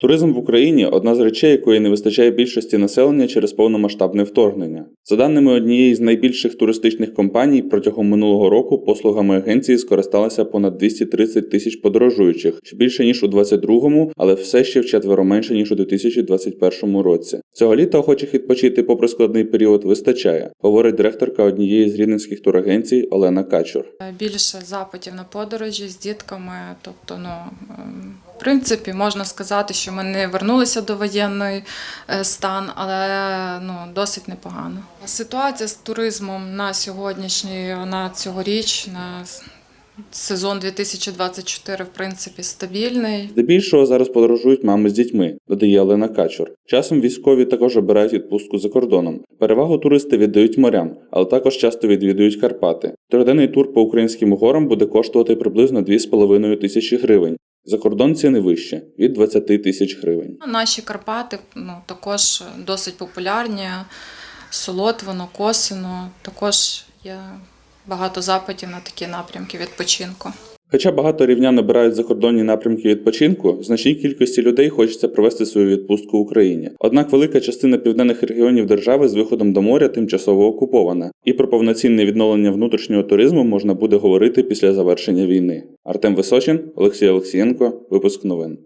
Туризм в Україні одна з речей, якої не вистачає більшості населення через повномасштабне вторгнення. За даними однієї з найбільших туристичних компаній, протягом минулого року послугами агенції скористалися понад 230 тисяч подорожуючих, що більше ніж у 22-му, але все ще вчетверо менше ніж у 2021 році. Цього літа охочих відпочити попри складний період вистачає, говорить директорка однієї з рівненських турагенцій Олена Качур. більше запитів на подорожі з дітками. Тобто, ну ем, в принципі, можна сказати, що ми не вернулися до воєнної е, стан, але ну досить непогано. Ситуація з туризмом на сьогоднішній, на цьогоріч, на сезон 2024, в принципі, стабільний. Здебільшого зараз подорожують мами з дітьми, додає Олена Качур. Часом військові також обирають відпустку за кордоном. Перевагу туристи віддають морям, але також часто відвідують Карпати. Триденний тур по українським горам буде коштувати приблизно 2,5 тисячі гривень. За кордон ціни вище від 20 тисяч гривень. Наші Карпати ну, також досить популярні. Солотвино, Косино, також є багато запитів на такі напрямки відпочинку. Хоча багато рівнян обирають закордонні напрямки відпочинку, значній кількості людей хочеться провести свою відпустку в Україні. Однак велика частина південних регіонів держави з виходом до моря тимчасово окупована, і про повноцінне відновлення внутрішнього туризму можна буде говорити після завершення війни. Артем Височин, Олексій Олексієнко, випуск новин.